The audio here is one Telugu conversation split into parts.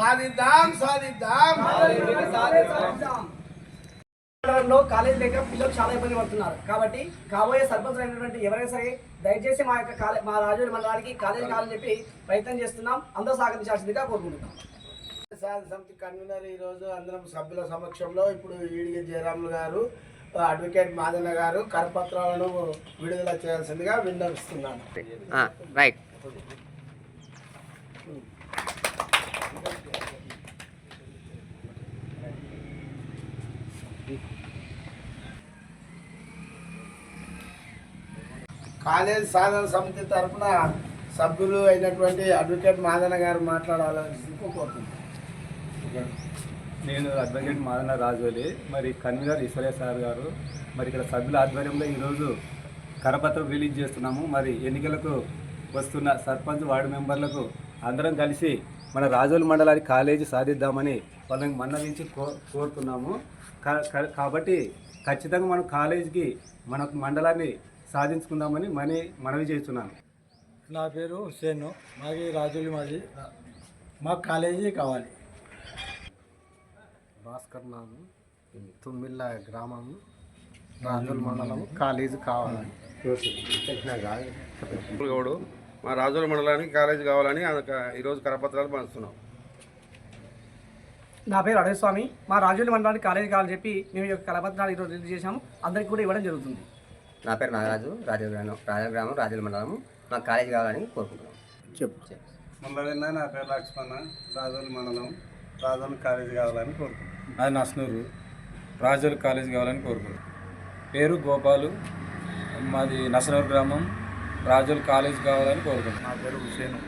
సాధిద్దాం. సాధిద్దాం మండలంలో కాలేజీ దగ్గర పిల్లలు చాలా ఇబ్బంది పడుతున్నారు. కాబట్టి కాబోయే సర్పంచ్ అయినటువంటి ఎవరైనా సరే దయచేసి మా యొక్క కాలే మా రాజోలి మండలానికి కాలేజీ కావాలని చెప్పి ప్రయత్నం చేస్తున్నాం. అందరూ సహకరించాల్సిందిగా కోరుకుంటున్నాం. సాధన సమితి కన్వీనర్ ఈ రోజు అందరం సభ్యుల సమక్షంలో ఇప్పుడు ఈడిగ జయరాములు గారు అడ్వకేట్ మాదన్న గారు కరపత్రాలను విడుదల చేయాల్సిందిగా విన్నవిస్తున్నాను. రైట్. కాలేజ్ సాధన సమితి తరఫున సభ్యులు అయినటువంటి అడ్వకేట్ మాదన్న గారు మాట్లాడాలని కోరుతున్నాను నేను అడ్వకేట్ మాదన రాజోలి మరి కన్వీనర్ ఈశ్వరయ్య సార్ గారు. మరి ఇక్కడ సభ్యుల ఆధ్వర్యంలో ఈరోజు కరపత్రం రిలీజ్ చేస్తున్నాము. మరి ఎన్నికలకు వస్తున్న సర్పంచ్ వార్డు మెంబర్లకు అందరం కలిసి మన రాజోలి మండలానికి కాలేజీ సాధిద్దామని వాళ్ళని మన్నవించి కో కోరుతున్నాము. కా- కా- కాబట్టి ఖచ్చితంగా మనం కాలేజీకి మన మండలాన్ని సాధించుకుందామని మనీ మనవి చేస్తున్నాను. నా పేరు హుస్సేన్. మాది రాజులి మాది. మాకు కాలేజీ కావాలి. భాస్కర్ నాము తుమ్మిళ్ళ గ్రామం. రాజుల మండలం. కాలేజీ కావాలని గౌడు. మా రాజుల మండలానికి కాలేజీ కావాలని ఈరోజు కరపత్రాలు పంచుతున్నాం. నా పేరు అడవి స్వామి మా రాజోలి మండలానికి కాలేజీ కావాలని చెప్పి మేము ఈ యొక్క కలపత్రాలు ఈరోజు రిలీజ్ చేశాము. అందరికీ కూడా ఇవ్వడం జరుగుతుంది. నా పేరు నాగరాజు రాజగ్రామం రాజగ్రామం రాజుల మండలం మాకు కాలేజీ కావాలని కోరుకుంటున్నాం. చెప్పు. మండలంలో నా పేరు లక్ష్మణ రాజోలి మండలం రాజోలి కాలేజీ కావాలని కోరుకుంటున్నాను అది నస్నూరు రాజోలి కాలేజీ కావాలని కోరుకుంటున్నాను పేరు గోపాలు మాది నసనూరు గ్రామం. రాజోల్ కాలేజ్ కావాలని కోరుకుంటున్నాను నా పేరు హుసేను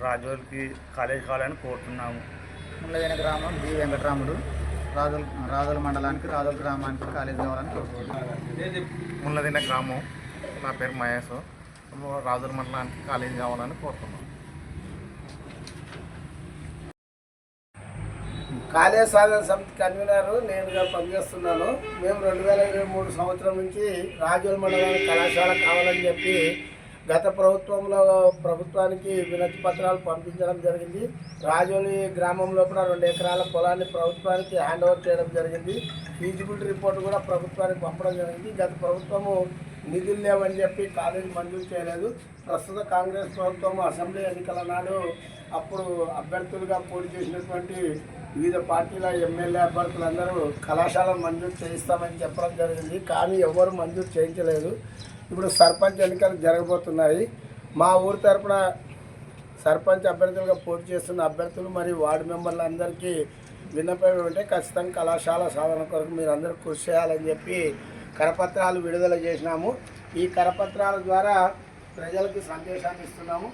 రాజోల్కి కాలేజ్ కావాలని కోరుతున్నాము. ముళ్ళదైన గ్రామం బి వెంకటరాముడు. రాజుల రాజుల మండలానికి రాజుల గ్రామానికి కాలేజీ కావాలని కోరుకుంటున్నాను ముళ్ళదిన గ్రామం. నా పేరు మహేష్. రాజుల మండలానికి కాలేజ్ కావాలని కోరుతున్నాను కాలే సాధన సమితి కన్వీనర్ నేనుగా పనిచేస్తున్నాను. మేము రెండు వేల ఇరవై మూడు సంవత్సరం నుంచి రాజుల మండలానికి కళాశాల కావాలని చెప్పి గత ప్రభుత్వంలో ప్రభుత్వానికి వినతి పత్రాలు పంపించడం జరిగింది. రాజోలి గ్రామంలో కూడా రెండు ఎకరాల పొలాన్ని ప్రభుత్వానికి హ్యాండ్ ఓవర్ చేయడం జరిగింది. ఫీజిబిలిటీ రిపోర్ట్ కూడా ప్రభుత్వానికి పంపడం జరిగింది. గత ప్రభుత్వము నిధులు లేవని చెప్పి కాలేజీ మంజూరు చేయలేదు. ప్రస్తుత కాంగ్రెస్ ప్రభుత్వం అసెంబ్లీ ఎన్నికల నాడు అప్పుడు అభ్యర్థులుగా పోటీ చేసినటువంటి వివిధ పార్టీల ఎమ్మెల్యే అభ్యర్థులందరూ కళాశాల మంజూరు చేయిస్తామని చెప్పడం జరిగింది. కానీ ఎవరు మంజూరు చేయించలేదు. ఇప్పుడు సర్పంచ్ ఎన్నికలు జరగబోతున్నాయి. మా ఊరు తరపున సర్పంచ్ అభ్యర్థులుగా పోటీ చేస్తున్న అభ్యర్థులు మరియు వార్డు మెంబర్లందరికీ విన్నపం ఉంటే ఖచ్చితంగా కళాశాల సాధన కొరకు మీరు అందరూ కృషి చేయాలని చెప్పి కరపత్రాలు విడుదల చేసినాము ఈ కరపత్రాల ద్వారా ప్రజలకు సందేశాన్ని ఇస్తున్నాము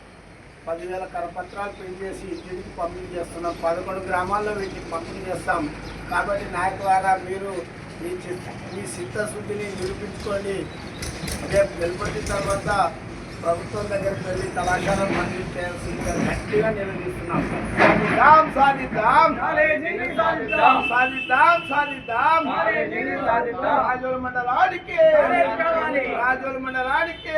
పదివేల కరపత్రాలు ప్రింట్ చేసి ఇంటికి పంపిణీ చేస్తున్నాం పదకొండు గ్రామాల్లో వీటికి పంపిణీ చేస్తాం కాబట్టి నాయకు ద్వారా మీరు మీ చిత్త మీ చిత్తశుద్ధిని నిరూపించుకొని రేపు వెలుపడిన తర్వాత ప్రభుత్వం దగ్గరికి వెళ్ళి కళాశాల మంజూరు చేయాల్సిందిగా గట్టిగా నిలదీస్తున్నాం సాధిద్దాం సాధిద్దాం సాధిద్దాం సాధిద్దాం రాజోల మండలానికి. రాజోల మండలానికి.